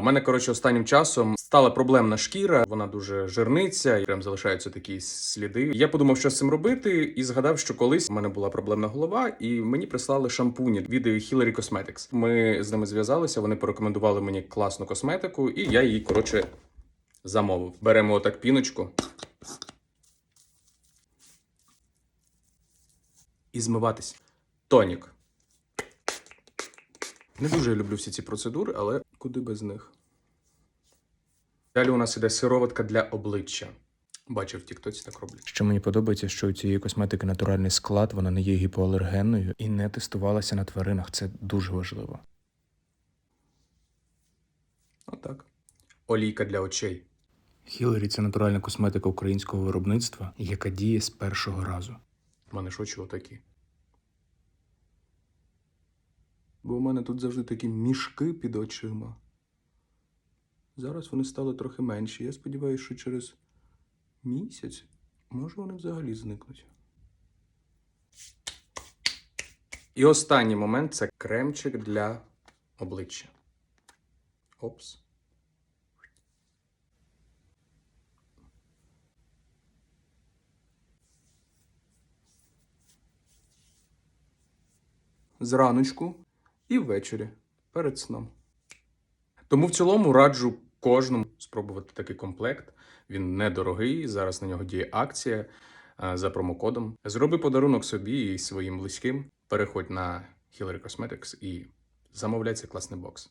У мене, коротше, останнім часом стала проблемна шкіра, вона дуже жирниця, і прям залишаються такі сліди. Я подумав, що з цим робити, і згадав, що колись у мене була проблемна голова, і мені прислали шампуні від Hillary Cosmetics. Ми з ними зв'язалися, вони порекомендували мені класну косметику, і я її, коротше, замовив. Беремо отак піночку. І змиватись. Тонік. Не дуже я люблю всі ці процедури, але куди без них. Далі у нас іде сироватка для обличчя. Бачив, в Тіктоці так роблять. Що мені подобається, що у цієї косметики натуральний склад, вона не є гіпоалергенною і не тестувалася на тваринах. Це дуже важливо. Отак. Олійка для очей. Хілері це натуральна косметика українського виробництва, яка діє з першого разу. У мене ж очі отакі. Бо у мене тут завжди такі мішки під очима. Зараз вони стали трохи менші. Я сподіваюся, що через місяць може вони взагалі зникнуть. І останній момент це кремчик для обличчя. Опс. зраночку і ввечері перед сном. Тому в цілому раджу кожному спробувати такий комплект. Він недорогий. Зараз на нього діє акція е, за промокодом. Зроби подарунок собі і своїм близьким. Переходь на Hillary Cosmetics і замовляй цей класний бокс.